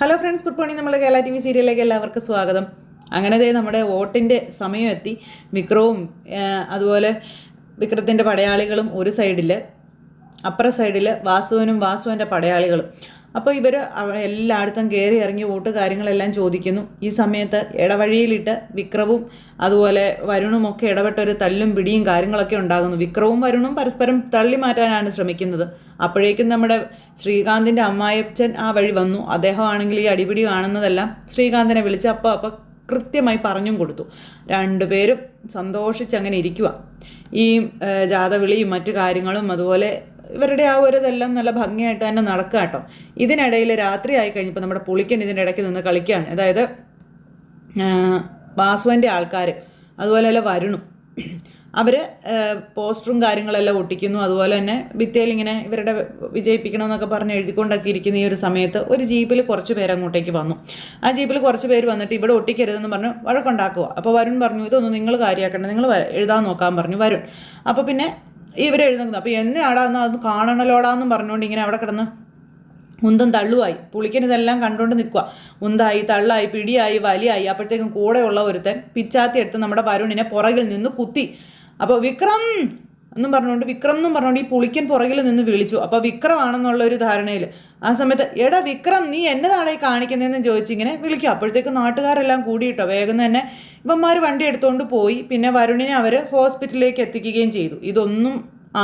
Hello friends good morning നമ്മൾ Kerala T V സീരിയലിലേക്ക് എല്ലാവർക്കും സ്വാഗതം. അങ്ങനെ ദേ നമ്മുടെ വോട്ടിന്റെ സമയം എത്തി. വിക്രവും അതുപോലെ വിക്രത്തിന്റെ പടയാളികളും ഒരു സൈഡിൽ അപ്പുറ സൈഡിൽ വാസുവിനും വാസുവിന്റെ പടയാളികളും. അപ്പോൾ ഇവർ എല്ലായിടത്തും കയറി ഇറങ്ങി വോട്ട് കാര്യങ്ങളെല്ലാം ചോദിക്കുന്നു. ഈ സമയത്ത് ഇടവഴിയിലിട്ട് വിക്രവും അതുപോലെ വരുണും ഒക്കെ ഇടപെട്ട ഒരു തല്ലും പിടിയും കാര്യങ്ങളൊക്കെ ഉണ്ടാകുന്നു. വിക്രവും വരുണും പരസ്പരം തള്ളി മാറ്റാനാണ് ശ്രമിക്കുന്നത്. അപ്പോഴേക്കും നമ്മുടെ ശ്രീകാന്തിന്റെ അമ്മായച്ചൻ ആ വഴി വന്നു. അദ്ദേഹമാണെങ്കിൽ ഈ അടിപിടി കാണുന്നതെല്ലാം ശ്രീകാന്തിനെ വിളിച്ച് അപ്പോൾ അപ്പോൾ കൃത്യമായി പറഞ്ഞും കൊടുത്തു. രണ്ടുപേരും സന്തോഷിച്ചങ്ങനെ ഇരിക്കുക ഈ ജാതവിളിയും മറ്റു കാര്യങ്ങളും അതുപോലെ ഇവരുടെ ആ ഒരു ഇതെല്ലാം നല്ല ഭംഗിയായിട്ട് തന്നെ നടക്കുക കേട്ടോ ഇതിനിടയിൽ രാത്രി ആയി കഴിഞ്ഞപ്പോൾ നമ്മുടെ പുളിക്കൻ ഇതിന്റെ ഇടയ്ക്ക് നിന്ന് കളിക്കുകയാണ് അതായത് വാസുവിന്റെ ആൾക്കാർ അതുപോലെ തന്നെ വരുണും. അവർ പോസ്റ്ററും കാര്യങ്ങളെല്ലാം ഒട്ടിക്കുന്നു. അതുപോലെ തന്നെ ഭിത്തിയിൽ ഇങ്ങനെ ഇവരുടെ വിജയിപ്പിക്കണമെന്നൊക്കെ പറഞ്ഞ് എഴുതിക്കൊണ്ടൊക്കെ ഇരിക്കുന്ന ഈ ഒരു സമയത്ത് ഒരു ജീപ്പിൽ കുറച്ച് പേര് അങ്ങോട്ടേക്ക് വന്നു. ആ ജീപ്പിൽ കുറച്ച് പേര് വന്നിട്ട് ഇവിടെ ഒട്ടിക്കരുതെന്ന് പറഞ്ഞ് വഴക്കുണ്ടാക്കുക. അപ്പോൾ വരുൺ പറഞ്ഞു ഇതൊന്നും നിങ്ങൾ കാര്യമാക്കണം നിങ്ങൾ എഴുതാൻ നോക്കാൻ പറഞ്ഞു വരുൺ. അപ്പോൾ പിന്നെ എഴുതുന്നത് അപ്പോൾ എന്നാടാ എന്നാൽ അത് കാണണലോടാന്നും പറഞ്ഞുകൊണ്ട് ഇങ്ങനെ അവിടെ കിടന്ന് ഉന്തം തള്ളുവായി. പുളിക്കൻ ഇതെല്ലാം കണ്ടുകൊണ്ട് നിൽക്കുക ഉന്തായി തള്ളായി പിടിയായി വലിയായി. അപ്പോഴത്തേക്കും കൂടെയുള്ള ഒരുത്തൻ പിച്ചാത്തി എടുത്ത് നമ്മുടെ വരുണിനെ പുറകിൽ നിന്ന് കുത്തി. അപ്പോൾ വിക്രം എന്നും പറഞ്ഞുകൊണ്ട് വിക്രം എന്നും പറഞ്ഞുകൊണ്ട് ഈ പുളിക്കൻ പുറകിൽ നിന്ന് വിളിച്ചു. അപ്പോൾ വിക്രമാണെന്നുള്ള ഒരു ധാരണയിൽ ആ സമയത്ത് എടാ വിക്രം നീ എന്നതാണ് ഈ കാണിക്കുന്നതെന്ന് ചോദിച്ചിങ്ങനെ വിളിക്കും. അപ്പോഴത്തേക്ക് നാട്ടുകാരെല്ലാം കൂടിയിട്ടോ വേഗം തന്നെ ഇവന്മാർ വണ്ടി എടുത്തുകൊണ്ട് പോയി. പിന്നെ വരുണിനെ അവർ ഹോസ്പിറ്റലിലേക്ക് എത്തിക്കുകയും ചെയ്തു. ഇതൊന്നും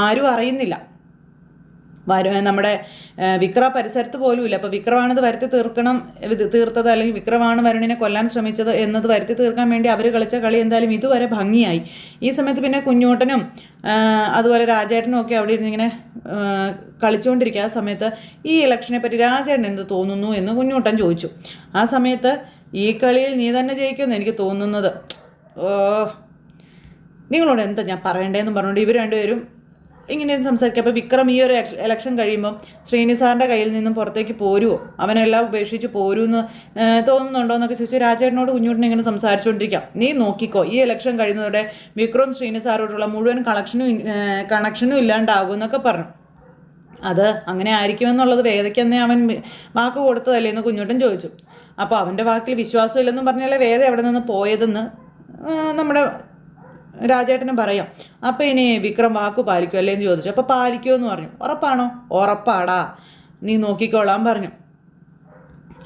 ആരും അറിയുന്നില്ല. വരു നമ്മുടെ വിക്ര പരിസരത്ത് പോലും ഇല്ല അപ്പോൾ വിക്രമാണിത് വരുത്തി തീർക്കണം തീർത്തത് അല്ലെങ്കിൽ വിക്രമാണ് വരുണിനെ കൊല്ലാൻ ശ്രമിച്ചത് എന്നത് വരുത്തി തീർക്കാൻ വേണ്ടി അവർ കളിച്ച കളി എന്തായാലും ഇതുവരെ ഭംഗിയായി. ഈ സമയത്ത് പിന്നെ കുഞ്ഞോട്ടനും അതുപോലെ രാജേട്ടനും ഒക്കെ അവിടെ ഇരുന്ന് ഇങ്ങനെ കളിച്ചുകൊണ്ടിരിക്കുക ആ സമയത്ത് ഈ ഇലക്ഷനെ പറ്റി രാജേട്ടൻ എന്ത് തോന്നുന്നു എന്ന് കുഞ്ഞോട്ടൻ ചോദിച്ചു. ആ സമയത്ത് ഈ കളിയിൽ നീ തന്നെ ജയിക്കുമെന്ന് എനിക്ക് തോന്നുന്നത്. ഓ നിങ്ങളോട് എന്താ ഞാൻ പറയണ്ടേന്ന് പറഞ്ഞുകൊണ്ട് ഇവർ രണ്ടുപേരും ഇങ്ങനെ സംസാരിക്കുക അപ്പോൾ വിക്രം ഈ ഒരു ഇലക്ഷൻ കഴിയുമ്പം ശ്രീനി സാറിന്റെ കയ്യിൽ നിന്നും പുറത്തേക്ക് പോരുമോ അവനെല്ലാം ഉപേക്ഷിച്ച് പോരുമെന്ന് തോന്നുന്നുണ്ടോ എന്നൊക്കെ ചോദിച്ചു രാജേട്ടനോട് കുഞ്ഞുട്ടിനെ ഇങ്ങനെ സംസാരിച്ചുകൊണ്ടിരിക്കാം നീ നോക്കിക്കോ ഈ ഇലക്ഷൻ കഴിയുന്നതോടെ വിക്രം ശ്രീനി സാറോടുള്ള മുഴുവൻ കളക്ഷനും കണക്ഷനും ഇല്ലാണ്ടാകും എന്നൊക്കെ പറഞ്ഞു. അത് അങ്ങനെ ആയിരിക്കുമെന്നുള്ളത് വേദയ്ക്ക് തന്നെ അവൻ വാക്ക് കൊടുത്തതല്ലേ എന്ന് കുഞ്ഞുട്ടൻ ചോദിച്ചു. അപ്പോൾ അവന്റെ വാക്കിൽ വിശ്വാസമില്ലെന്നും പറഞ്ഞാലേ വേദ എവിടെ നിന്ന് പോയതെന്ന് നമ്മുടെ രാജേട്ടനും പറയാം അപ്പോൾ ഇനി വിക്രം വാക്ക് പാലിക്കും അല്ലേ എന്ന് ചോദിച്ചു. അപ്പോൾ പാലിക്കുമോ എന്ന് പറഞ്ഞു. ഉറപ്പാണോ? ഉറപ്പാടാ. നീ നോക്കിക്കോളാൻ പറഞ്ഞു.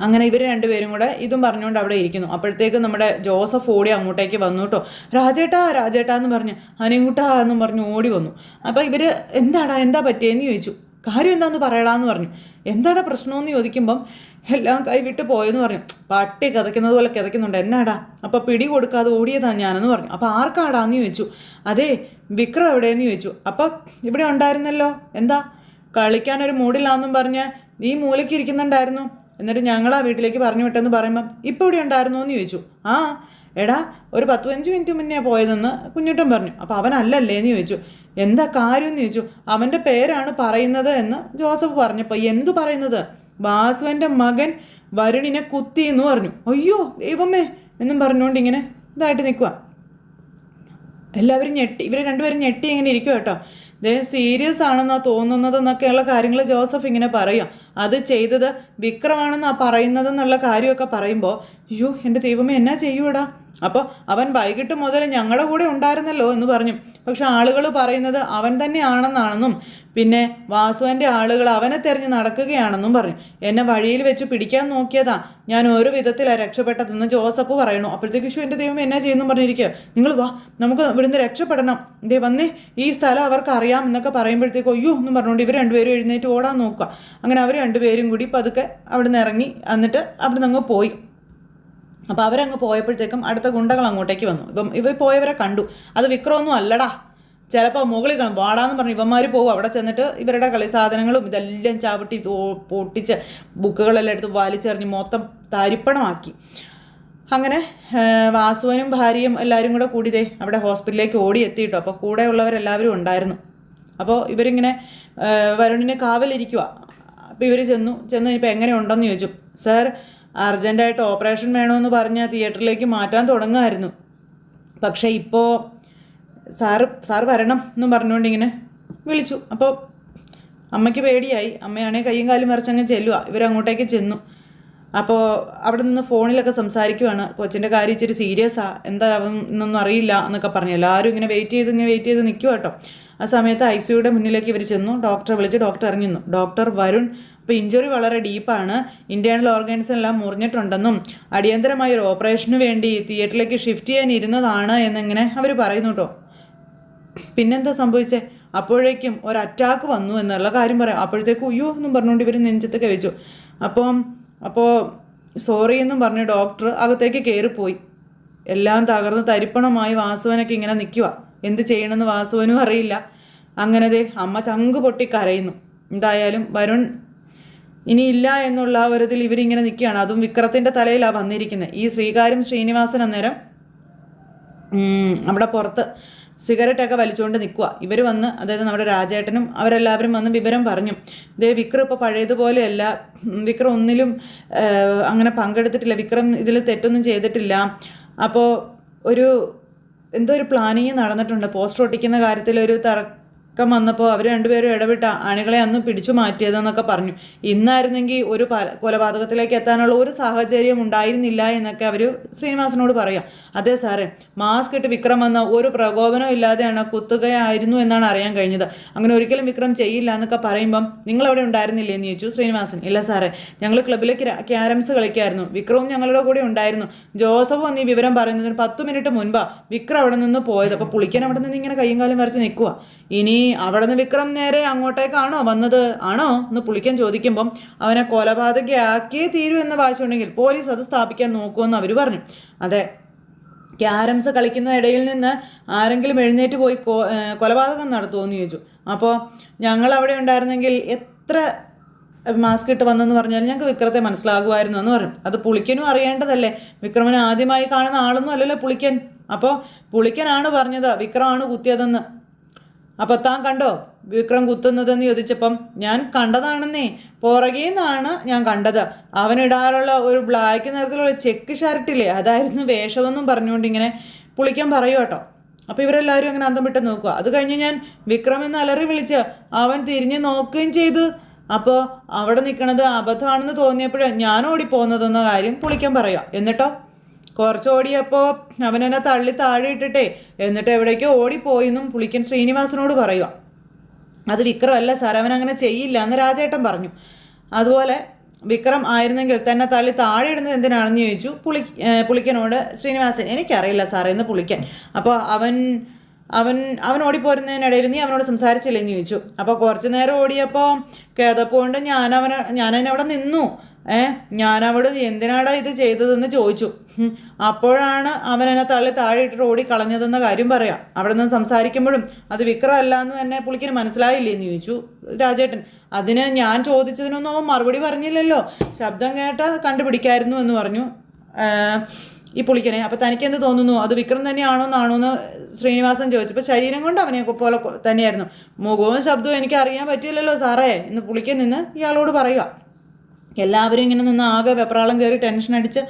അങ്ങനെ ഇവർ രണ്ടുപേരും കൂടെ ഇതും പറഞ്ഞുകൊണ്ട് അവിടെ ഇരിക്കുന്നു. അപ്പോഴത്തേക്കും നമ്മുടെ ജോസഫ് ഓടി അങ്ങോട്ടേക്ക് വന്നു കേട്ടോ. രാജേട്ടാ രാജേട്ടാ എന്ന് പറഞ്ഞ്. അനിയൻകുട്ടാ എന്നും പറഞ്ഞ് ഓടി വന്നു. അപ്പോൾ ഇവർ എന്താടാ എന്താ പറ്റിയെന്ന് ചോദിച്ചു. കാര്യം എന്താന്ന് പറയടാന്ന് പറഞ്ഞു. എന്താണ് പ്രശ്നമെന്ന് ചോദിക്കുമ്പം എല്ലാം കൈവിട്ട് പോയെന്ന് പറഞ്ഞു പട്ടി കിതയ്ക്കുന്നത് പോലെ കിതയ്ക്കുന്നുണ്ട്. എന്നാടാ? അപ്പോൾ പിടി കൊടുക്കാതെ ഓടിയതാ ഞാനെന്ന് പറഞ്ഞു. അപ്പോൾ ആർക്കാടാന്ന് ചോദിച്ചു. അതെ വിക്രം എവിടെയെന്ന് ചോദിച്ചു. അപ്പോൾ ഇവിടെ ഉണ്ടായിരുന്നല്ലോ. എന്താ? കളിക്കാനൊരു മൂടില്ലാന്നും പറഞ്ഞ് നീ മൂലയ്ക്ക് ഇരിക്കുന്നുണ്ടായിരുന്നു. എന്നിട്ട് ഞങ്ങൾ ആ വീട്ടിലേക്ക് പറഞ്ഞു വിട്ടെന്ന് പറയുമ്പം ഇപ്പോൾ ഇവിടെ ഉണ്ടായിരുന്നു എന്ന് ചോദിച്ചു. ആ എടാ ഒരു പത്ത് പതിനഞ്ച് മിനിറ്റ് മുന്നേ പോയതെന്ന് കുഞ്ഞുട്ടൻ പറഞ്ഞു. അപ്പോൾ അവനല്ലല്ലേ എന്ന് ചോദിച്ചു. എന്താ കാര്യം എന്ന് ചോദിച്ചു. അവന്റെ പേരാണ് പറയുന്നത് എന്ന് ജോസഫ് പറഞ്ഞപ്പോൾ എന്തു പറയുന്നത്? വാസുവിന്റെ മകൻ വരുണിനെ കുത്തി എന്ന് പറഞ്ഞു. അയ്യോ ദൈവമേ എന്നും പറഞ്ഞുകൊണ്ട് ഇങ്ങനെ ഇതായിട്ട് നിൽക്കുക എല്ലാവരും ഞെട്ടി ഇവർ രണ്ടുപേരും ഞെട്ടി ഇങ്ങനെ ഇരിക്കും കേട്ടോ. ഇതേ സീരിയസ് ആണെന്നാ തോന്നുന്നത് എന്നൊക്കെയുള്ള കാര്യങ്ങൾ ജോസഫ് ഇങ്ങനെ പറയും അത് ചെയ്തത് വിക്രമാണെന്നാ പറയുന്നതെന്നുള്ള കാര്യമൊക്കെ പറയുമ്പോൾ അയ്യോ എന്റെ ദൈവമേ എന്നാ ചെയ്യൂടാ അപ്പോൾ അവൻ വൈകിട്ട് മുതൽ ഞങ്ങളുടെ കൂടെ ഉണ്ടായിരുന്നല്ലോ എന്ന് പറഞ്ഞു. പക്ഷെ ആളുകൾ പറയുന്നത് അവൻ തന്നെയാണെന്നാണെന്നും പിന്നെ വാസുവിന്റെ ആളുകൾ അവനെ തെരഞ്ഞു നടക്കുകയാണെന്നും പറഞ്ഞു എന്നെ വഴിയിൽ വെച്ച് പിടിക്കാൻ നോക്കിയതാ. ഞാൻ ഒരു വിധത്തിലാണ് രക്ഷപ്പെട്ടതെന്ന് ജോസഫ് പറയണു അപ്പോഴത്തേക്ക് ഷു എന്റെ ദൈവം എന്നാ ചെയ്യുന്നു പറഞ്ഞിരിക്കുക? നിങ്ങൾ വാ നമുക്ക് ഇവിടുന്ന് രക്ഷപ്പെടണം. ദേ വന്നേ ഈ സ്ഥലം അവർക്ക് അറിയാം എന്നൊക്കെ പറയുമ്പോഴത്തേക്കും അയ്യോ എന്നും പറഞ്ഞുകൊണ്ട് ഇവർ രണ്ടുപേരും എഴുന്നേറ്റ് ഓടാൻ നോക്കുക. അങ്ങനെ അവർ രണ്ടുപേരും കൂടി പതുക്കെ അവിടെ നിന്ന് ഇറങ്ങി എന്നിട്ട് അവിടെ നിന്ന് അങ്ങ് പോയി. അപ്പോൾ അവരങ്ങ് പോയപ്പോഴത്തേക്കും അടുത്ത ഗുണ്ടകൾ അങ്ങോട്ടേക്ക് വന്നു. ഇപ്പം ഇവർ പോയവരെ കണ്ടു. അത് വിക്രമൊന്നും അല്ലടാ. ചിലപ്പോൾ മുകളിൽ കാണും. വാടാന്ന് പറഞ്ഞു ഇവന്മാർ പോകും അവിടെ ചെന്നിട്ട് ഇവരുടെ കളി സാധനങ്ങളും ഇതെല്ലാം ചവിട്ടി പൊട്ടിച്ച് ബുക്കുകളെല്ലാം എടുത്ത് വലിച്ചെറിഞ്ഞ് മൊത്തം തരിപ്പണമാക്കി. അങ്ങനെ വാസുവനും ഭാര്യയും എല്ലാവരും കൂടെ കൂടി ദേ അവിടെ ഹോസ്പിറ്റലിലേക്ക് ഓടി എത്തിയിട്ടോ അപ്പോൾ കൂടെയുള്ളവരെല്ലാവരും ഉണ്ടായിരുന്നു. അപ്പോൾ ഇവരിങ്ങനെ വരുണിനെ കാവലിരിക്കുക അപ്പോൾ ഇവർ ചെന്നു ചെന്ന് ഇപ്പോൾ എങ്ങനെ ഉണ്ടെന്ന് ചോദിച്ചു. സാർ അർജന്റായിട്ട് ഓപ്പറേഷൻ വേണമെന്ന് പറഞ്ഞ് തിയേറ്ററിലേക്ക് മാറ്റാൻ തുടങ്ങുമായിരുന്നു. പക്ഷേ ഇപ്പോൾ സാറ് സാറ് വരണം എന്നും പറഞ്ഞുകൊണ്ട് ഇങ്ങനെ വിളിച്ചു. അപ്പോൾ അമ്മയ്ക്ക് പേടിയായി. അമ്മയാണെങ്കിൽ കയ്യും കാലും മറിച്ചങ്ങ് ചെല്ലുക ഇവരങ്ങോട്ടേക്ക് ചെന്നു. അപ്പോൾ അവിടെ നിന്ന് ഫോണിലൊക്കെ സംസാരിക്കുവാണ്. കൊച്ചിന്റെ കാര്യം ഇച്ചിരി സീരിയസ്. എന്താ എന്നൊന്നും അറിയില്ല എന്നൊക്കെ പറഞ്ഞു. എല്ലാവരും ഇങ്ങനെ വെയിറ്റ് ചെയ്ത് ഇങ്ങനെ വെയിറ്റ് ചെയ്ത് നിൽക്കുക കേട്ടോ. ആ സമയത്ത് ഐ സിയുടെ മുന്നിലേക്ക് ഇവർ ചെന്നു. ഡോക്ടറെ വിളിച്ച് ഡോക്ടർ ഇറങ്ങി നിന്നു ഡോക്ടർ വരുൺ ഇപ്പോൾ ഇഞ്ചുറി വളരെ ഡീപ്പാണ്. ഇന്റേണൽ ഓർഗൻസ് എല്ലാം മുറിഞ്ഞിട്ടുണ്ടെന്നും അടിയന്തരമായ ഒരു ഓപ്പറേഷന് വേണ്ടി തിയേറ്ററിലേക്ക് ഷിഫ്റ്റ് ചെയ്യാൻ ഇരുന്നതാണ് എന്നിങ്ങനെ അവർ പറയുന്നു കേട്ടോ. പിന്നെന്താ സംഭവിച്ചേ? അപ്പോഴേക്കും ഒരു അറ്റാക്ക് വന്നു എന്നുള്ള കാര്യം പറയാം. അപ്പോഴത്തേക്കും അയ്യോ എന്നും പറഞ്ഞുകൊണ്ട് ഇവർ നെഞ്ചത്തൊക്കെ വെച്ചു. അപ്പം അപ്പോൾ സോറി എന്നും പറഞ്ഞ് ഡോക്ടർ അകത്തേക്ക് കയറിപ്പോയി എല്ലാം തകർന്ന് തരിപ്പണമായി വാസുവനൊക്കെ ഇങ്ങനെ നിൽക്കുക എന്ത് ചെയ്യണമെന്ന് വാസുവനും അറിയില്ല. അങ്ങനെ ദേ അമ്മ ചങ്ക് പൊട്ടി കരയുന്നു. എന്തായാലും വരുൺ ഇനി ഇല്ല എന്നുള്ള ആ ഒരു ഇതിൽ ഇവരിങ്ങനെ നിൽക്കുകയാണ് അതും വിക്രത്തിന്റെ തലയിലാണ് വന്നിരിക്കുന്നത് ഈ ശ്രീകാര്യം ശ്രീനിവാസൻ അന്നേരം അവിടെ പുറത്ത് സിഗരറ്റൊക്കെ വലിച്ചുകൊണ്ട് നിൽക്കുക ഇവർ വന്ന് അതായത് നമ്മുടെ രാജേട്ടനും അവരെല്ലാവരും വന്ന് വിവരം പറഞ്ഞു. ദേ വിക്രം ഇപ്പോൾ പഴയതുപോലെയല്ല. വിക്രം ഒന്നിലും അങ്ങനെ പങ്കെടുത്തിട്ടില്ല. വിക്രം ഇതിൽ തെറ്റൊന്നും ചെയ്തിട്ടില്ല. അപ്പോൾ ഒരു എന്തോ ഒരു പ്ലാനിങ് നടന്നിട്ടുണ്ട്. പോസ്റ്റർ ഒട്ടിക്കുന്ന കാര്യത്തിൽ ഒരു തർക്കം വന്നപ്പോൾ അവർ രണ്ടുപേരും ഇടപെട്ട അണികളെ അന്ന് പിടിച്ചു മാറ്റിയതെന്നൊക്കെ പറഞ്ഞു. ഇന്നായിരുന്നെങ്കിൽ ഒരു കൊലപാതകത്തിലേക്ക് എത്താനുള്ള ഒരു സാഹചര്യം ഉണ്ടായിരുന്നില്ല എന്നൊക്കെ അവർ ശ്രീനിവാസനോട് പറയാം. അതെ സാറേ മാസ്ക് ഇട്ട് വിക്രം വന്ന ഒരു പ്രകോപനം ഇല്ലാതെയാണ് കുത്തുകയായിരുന്നു എന്നാണ് അറിയാൻ കഴിഞ്ഞത്. അങ്ങനെ ഒരിക്കലും വിക്രം ചെയ്യില്ല എന്നൊക്കെ പറയുമ്പം നിങ്ങൾ അവിടെ ഉണ്ടായിരുന്നില്ലേ എന്ന് ചോദിച്ചു ശ്രീനിവാസൻ. ഇല്ല സാറേ ഞങ്ങൾ ക്ലബിലെ ക്യാരംസ് കളിക്കായിരുന്നു. വിക്രവും ഞങ്ങളുടെ കൂടെ ഉണ്ടായിരുന്നു. ജോസഫ് വന്ന് ഈ വിവരം പറയുന്നതിന് പത്ത് മിനിറ്റ് മുൻപാണ് വിക്രം അവിടെ നിന്ന് പോയത്. അപ്പോൾ പുളിക്കാൻ അവിടെ നിന്ന് ഇങ്ങനെ കയ്യും കാലം വരച്ച് നിൽക്കുക ഇനി അവിടെ നിന്ന് വിക്രം നേരെ അങ്ങോട്ടേക്കാണോ വന്നത്? ആണോ? എന്ന് പുളിക്കാൻ ചോദിക്കുമ്പം അവനെ കൊലപാതകയാക്കിയേ തീരൂ എന്ന വാശിയുണ്ടെങ്കിൽ പോലീസ് അത് സ്ഥാപിക്കാൻ നോക്കുമെന്ന് അവർ പറഞ്ഞു. അതെ ക്യാരംസ് കളിക്കുന്ന ഇടയിൽ നിന്ന് ആരെങ്കിലും എഴുന്നേറ്റ് പോയി കൊലപാതകം നടത്തുമോ എന്ന് ചോദിച്ചു. അപ്പോൾ ഞങ്ങൾ അവിടെ ഉണ്ടായിരുന്നെങ്കിൽ എത്ര മാസ്ക് ഇട്ട് വന്നെന്ന് പറഞ്ഞാൽ ഞങ്ങൾക്ക് വിക്രത്തെ മനസ്സിലാകുമായിരുന്നു എന്ന് പറഞ്ഞു. അത് പുളിക്കനും അറിയേണ്ടതല്ലേ? വിക്രമനെ ആദ്യമായി കാണുന്ന ആളൊന്നും അല്ലല്ലോ പുളിക്കൻ. അപ്പോൾ പുളിക്കനാണ് പറഞ്ഞത് വിക്രമാണ് കുത്തിയതെന്ന്. അപ്പോൾ താൻ കണ്ടോ വിക്രം കുത്തുന്നതെന്ന് ചോദിച്ചപ്പം ഞാൻ കണ്ടതാണെന്നേ. പുറകിൽ നിന്നാണ് ഞാൻ കണ്ടത്. അവനിടാറുള്ള ഒരു ബ്ലാക്ക് നിറത്തിലുള്ള ചെക്ക് ഷർട്ടില്ലേ അതായിരുന്നു വേഷമെന്നും പറഞ്ഞുകൊണ്ട് ഇങ്ങനെ പുളിക്കാൻ പറയൂ കേട്ടോ. അപ്പോൾ ഇവരെല്ലാവരും അങ്ങനെ അന്തം വിട്ട് നോക്കുക. അത് കഴിഞ്ഞ് ഞാൻ വിക്രം എന്ന് അലറി വിളിച്ച് അവൻ തിരിഞ്ഞ് നോക്കുകയും ചെയ്തു. അപ്പോൾ അവിടെ നിൽക്കണത് അബദ്ധമാണെന്ന് തോന്നിയപ്പോഴേ ഞാൻ ഓടിപ്പോകുന്നതെന്ന കാര്യം പുളിക്കാൻ പറയാം എന്നിട്ടോ? കുറച്ച് ഓടിയപ്പോൾ അവനെന്നെ തള്ളി താഴെ ഇട്ടിട്ടേ എന്നിട്ട് എവിടേക്കോ ഓടിപ്പോയെന്നും പുളിക്കൻ ശ്രീനിവാസനോട് പറയുക അത് വിക്രമല്ല സാർ അവൻ അങ്ങനെ ചെയ്യില്ല എന്ന് രാജേട്ടൻ പറഞ്ഞു. അതുപോലെ വിക്രം ആയിരുന്നെങ്കിൽ തന്നെ തള്ളി താഴെ ഇടുന്നത് എന്തിനാണെന്ന് ചോദിച്ചു. പുളി പുളിക്കനോട് ശ്രീനിവാസൻ എനിക്കറിയില്ല സാറേ എന്ന് പുളിക്കൻ. അപ്പോൾ അവൻ അവൻ അവൻ ഓടിപ്പോരുന്നതിനിടയിൽ നീ അവനോട് സംസാരിച്ചില്ലെന്ന് ചോദിച്ചു. അപ്പോൾ കുറച്ച് നേരം ഓടിയപ്പോൾ കേതപ്പോണ്ട് ഞാൻ അവനെ ഞാൻ അവിടെ നിന്നു. ഏ ഞാനവിടെ എന്തിനാടാ ഇത് ചെയ്തതെന്ന് ചോദിച്ചു. അപ്പോഴാണ് അവൻ എന്നെ തള്ളി താഴെ ഇട്ടിട്ട് ഓടി കളഞ്ഞതെന്ന കാര്യം പറയാം. അവിടെ നിന്ന് സംസാരിക്കുമ്പോഴും അത് വിക്രമല്ല എന്ന് തന്നെ പുള്ളിക്കിന് മനസ്സിലായില്ലേ എന്ന് ചോദിച്ചു രാജേട്ടൻ. അതിന് ഞാൻ ചോദിച്ചതിനൊന്നും അവൻ മറുപടി പറഞ്ഞില്ലല്ലോ. ശബ്ദം കേട്ടാൽ കണ്ടുപിടിക്കായിരുന്നു എന്ന് പറഞ്ഞു. ഈ പുളിക്കനെ അപ്പോൾ തനിക്ക് എന്ത് തോന്നുന്നു? അത് വിക്രം തന്നെയാണോ എന്നാണോ എന്ന് ശ്രീനിവാസൻ ചോദിച്ചപ്പോൾ ശരീരം കൊണ്ട് അവനെ പോലെ തന്നെയായിരുന്നു. മുഖവും ശബ്ദവും എനിക്ക് അറിയാൻ പറ്റില്ലല്ലോ സാറേ എന്ന് പുളിക്കൻ നിന്ന് ഇയാളോട് പറയുക. എല്ലാവരും ഇങ്ങനെ നിന്ന് ആകെ വെപ്രാളം കയറി ടെൻഷൻ അടിച്ച്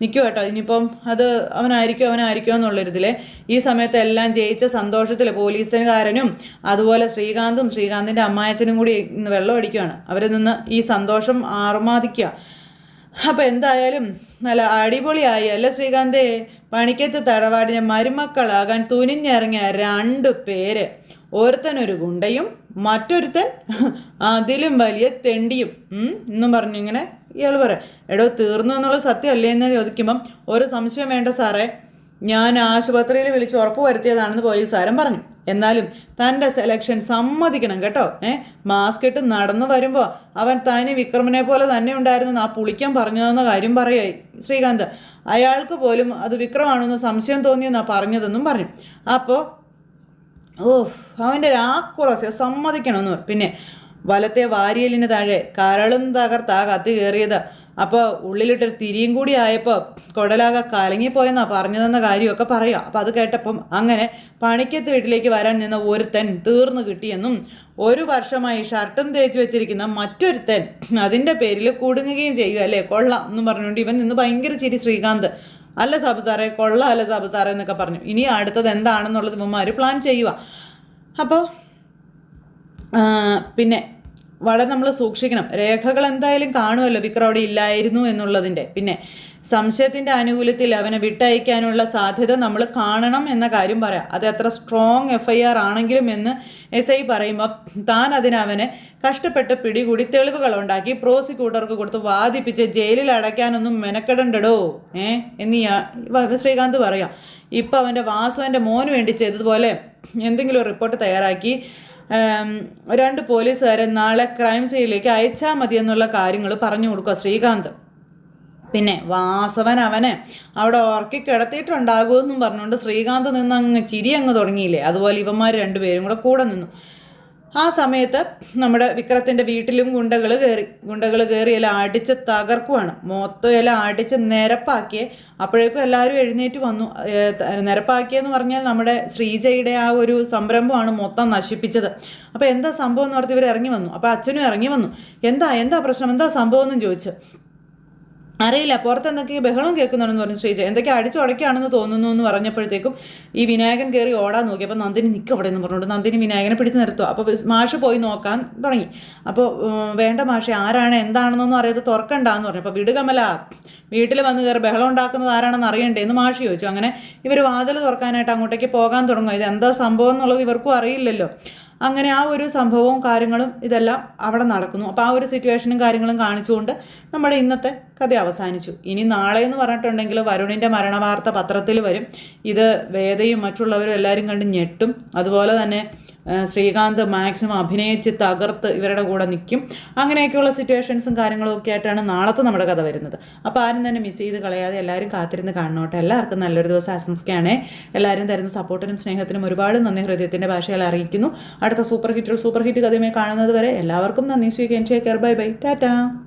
നിൽക്കുക കേട്ടോ. ഇനിയിപ്പം അത് അവനായിരിക്കും അവനായിരിക്കും എന്നുള്ളൊരിതിൽ ഈ സമയത്ത് എല്ലാം ജയിച്ച സന്തോഷത്തിൽ പോലീസുകാരനും അതുപോലെ ശ്രീകാന്തും ശ്രീകാന്തിന്റെ അമ്മായച്ചനും കൂടി ഇന്ന് വെള്ളം അടിക്കുകയാണ് അവരിൽ നിന്ന് ഈ സന്തോഷം ആർമാദിക്കുക അപ്പം എന്തായാലും നല്ല അടിപൊളിയായി. അല്ലേ ശ്രീകാന്തേ? പണിക്കത്ത് തടവാടിനെ മരുമക്കളാകാൻ തുനിഞ്ഞിറങ്ങിയ രണ്ട് പേര്. ഒരുത്തൻ ഒരു ഗുണ്ടയും മറ്റൊരുത്തൻ അതിലും വലിയ തെണ്ടിയും. എന്നും പറഞ്ഞിങ്ങനെ ഇയാൾ പറയാം. എടോ തീർന്നു എന്നുള്ള സത്യമല്ലേ എന്ന് ചോദിക്കുമ്പം ഒരു സംശയം വേണ്ട സാറേ. ഞാൻ ആശുപത്രിയിൽ വിളിച്ച് ഉറപ്പ് വരുത്തിയതാണെന്ന് പോലീസുകാരൻ പറഞ്ഞു. എന്നാലും തന്റെ സെലക്ഷൻ സമ്മതിക്കണം കേട്ടോ. ഏ മാസ്ക് ഇട്ട് നടന്നു വരുമ്പോൾ അവൻ തനി വിക്രമനെ പോലെ തന്നെ ഉണ്ടായിരുന്നു ആ പുളിക്കാൻ പറഞ്ഞതെന്ന കാര്യം പറയായി ശ്രീകാന്ത്. അയാൾക്ക് പോലും അത് വിക്രമാണെന്ന് സംശയം തോന്നിയെന്നാണ് പറഞ്ഞതെന്നും പറഞ്ഞു. അപ്പോൾ ഓ അവന്റെ ഒരു ആക്കുറസ് സമ്മതിക്കണമെന്ന് പിന്നെ വലത്തെ വാരിയലിന് താഴെ കരളും തകർത്താ കത്തി കയറിയത്. അപ്പോൾ ഉള്ളിലിട്ടൊരു തിരിയും കൂടി ആയപ്പോൾ കുടലാകെ കലങ്ങിപ്പോയെന്നാ പറഞ്ഞതെന്ന കാര്യമൊക്കെ പറയുക അപ്പോൾ അത് കേട്ടപ്പം അങ്ങനെ പണിക്കത്ത് വീട്ടിലേക്ക് വരാൻ നിന്ന ഒരുത്തൻ തീർന്നു കിട്ടിയെന്നും ഒരു വർഷമായി ഷർട്ടും തേച്ച് വെച്ചിരിക്കുന്ന മറ്റൊരുത്തൻ അതിന്റെ പേരിൽ കുടുങ്ങുകയും ചെയ്യുക അല്ലേ? കൊള്ളാം എന്നും പറഞ്ഞുകൊണ്ട് ഇവൻ നിന്ന് ഭയങ്കര ചിരി ശ്രീകാന്ത്. അല്ല സാബു സാറേ കൊള്ള അല്ല സാബു സാറേ എന്നൊക്കെ പറഞ്ഞു. ഇനി അടുത്തത് എന്താണെന്നുള്ളത് ഇവന്മാർ പ്ലാൻ ചെയ്യുക അപ്പോൾ പിന്നെ വളരെ നമ്മൾ സൂക്ഷിക്കണം. രേഖകൾ എന്തായാലും കാണുമല്ലോ. വിക്രം അവിടെ ഇല്ലായിരുന്നു എന്നുള്ളതിന്റെ. പിന്നെ സംശയത്തിന്റെ ആനുകൂല്യത്തിൽ അവനെ വിട്ടയക്കാനുള്ള സാധ്യത നമ്മൾ കാണണം എന്ന കാര്യം പറയാം. അത് എത്ര സ്ട്രോങ് എഫ് ഐ ആർ ആണെങ്കിലും എന്ന് എസ് ഐ പറയുമ്പോൾ താൻ അതിനവനെ കഷ്ടപ്പെട്ട് പിടികൂടി തെളിവുകൾ ഉണ്ടാക്കി പ്രോസിക്യൂട്ടർക്ക് കൊടുത്ത് വാദിപ്പിച്ച് ജയിലിൽ അടയ്ക്കാനൊന്നും മെനക്കെടണ്ടടോ? ഏ? എന്നീ ശ്രീകാന്ത് പറയാം. ഇപ്പോൾ അവന്റെ വാസുവിന്റെ മോന് വേണ്ടി ചെയ്തതുപോലെ എന്തെങ്കിലും റിപ്പോർട്ട് തയ്യാറാക്കി രണ്ട് പോലീസുകാരെ നാളെ ക്രൈം സീനിലേക്ക് അയച്ചാൽ മതി എന്നുള്ള കാര്യങ്ങൾ പറഞ്ഞു കൊടുക്കുക ശ്രീകാന്ത്. പിന്നെ വാസവൻ അവനെ അവിടെ ഉറക്കി കിടത്തിയിട്ടുണ്ടാകുമെന്നും പറഞ്ഞുകൊണ്ട് ശ്രീകാന്ത് നിന്ന് അങ്ങ് ചിരി അങ്ങ് തുടങ്ങിയില്ലേ? അതുപോലെ ഇവന്മാർ രണ്ടുപേരും കൂടെ കൂടെ നിന്നു. ആ സമയത്ത് നമ്മുടെ വിക്രത്തിന്റെ വീട്ടിലും ഗുണ്ടകൾ കയറി ഗുണ്ടകൾ കയറി എല്ലാം അടിച്ച് തകർക്കുവാണ്. മൊത്തം എല്ലാം അടിച്ച് നിരപ്പാക്കിയേ. അപ്പോഴേക്കും എല്ലാവരും എഴുന്നേറ്റ് വന്നു. നിരപ്പാക്കിയെന്ന് പറഞ്ഞാൽ നമ്മുടെ ശ്രീജയുടെ ആ ഒരു സംരംഭമാണ് മൊത്തം നശിപ്പിച്ചത്. അപ്പോൾ എന്താ സംഭവം എന്ന് പറഞ്ഞ് ഇവർ ഇറങ്ങി വന്നു. അപ്പോൾ അച്ഛനും ഇറങ്ങി വന്നു. എന്താ എന്താ പ്രശ്നം? എന്താ സംഭവം എന്നും ചോദിച്ചു. അറിയില്ല. പുറത്ത് എന്തൊക്കെയോ ബഹളം കേൾക്കുന്നുണ്ടെന്ന് പറഞ്ഞു ശ്രീജ. എന്തൊക്കെ അടിച്ചു ഉടയ്ക്കാണെന്ന് തോന്നുന്നു എന്ന് പറഞ്ഞപ്പോഴത്തേക്കും ഈ വിനായകൻ കയറി ഓടാൻ നോക്കി അപ്പോൾ നന്ദിനി നിൽക്കും അവിടെ എന്ന് പറഞ്ഞുകൊണ്ട് നന്ദിനി വിനായകനെ പിടിച്ച് നിർത്തുക അപ്പോൾ മാഷ് പോയി നോക്കാൻ തുടങ്ങി. അപ്പോൾ വേണ്ട മാഷെ ആരാണ് എന്താണെന്നൊന്നും അറിയാതെ തുറക്കണ്ടെന്ന് പറഞ്ഞു. അപ്പോൾ വിടുകമല വീട്ടിൽ വന്ന് കയറി ബഹളം ഉണ്ടാക്കുന്നത് ആരാണെന്ന് അറിയണ്ടേ എന്ന് മാഷി ചോദിച്ചു. അങ്ങനെ ഇവർ വാതിൽ തുറക്കാനായിട്ട് അങ്ങോട്ടേക്ക് പോകാൻ തുടങ്ങും. ഇത് എന്താ സംഭവം എന്നുള്ളത് ഇവർക്കും അറിയില്ലല്ലോ. അങ്ങനെ ആ ഒരു സംഭവവും കാര്യങ്ങളും ഇതെല്ലാം അവിടെ നടക്കുന്നു. അപ്പോൾ ആ ഒരു സിറ്റുവേഷനും കാര്യങ്ങളും കാണിച്ചുകൊണ്ട് നമ്മുടെ ഇന്നത്തെ കഥ അവസാനിച്ചു. ഇനി നാളെ എന്ന് പറഞ്ഞിട്ടുണ്ടെങ്കിൽ വരുണിന്റെ മരണവാർത്ത പത്രത്തിൽ വരും. ഇത് വേദയും മറ്റുള്ളവരും എല്ലാവരും കണ്ട് ഞെട്ടും. അതുപോലെ തന്നെ ശ്രീകാന്ത് മാക്സിമം അഭിനയിച്ച് തകർത്ത് ഇവരുടെ കൂടെ നിൽക്കും. അങ്ങനെയൊക്കെയുള്ള സിറ്റുവേഷൻസും കാര്യങ്ങളും ഒക്കെ ആയിട്ടാണ് നാളത്തെ നമ്മുടെ കഥ വരുന്നത്. അപ്പോൾ ആരും തന്നെ മിസ് ചെയ്ത് കളയാതെ എല്ലാവരും കാത്തിരുന്ന് കാണണോട്ടെ. എല്ലാവർക്കും നല്ലൊരു ദിവസം ആശംസിക്കുകയാണ്. എല്ലാവരും തരുന്ന സപ്പോർട്ടിനും സ്നേഹത്തിനും ഒരുപാട് നന്ദി. ഹൃദയത്തിന്റെ ഭാഷയിൽ അറിയിക്കുന്നു. അടുത്ത സൂപ്പർ ഹിറ്റുകൾ സൂപ്പർ ഹിറ്റ് കഥയുമായി കാണുന്നത് വരെ എല്ലാവർക്കും നന്ദി. സ്വീകരിച്ചേക്കർ ബൈ ബൈ ടാറ്റാ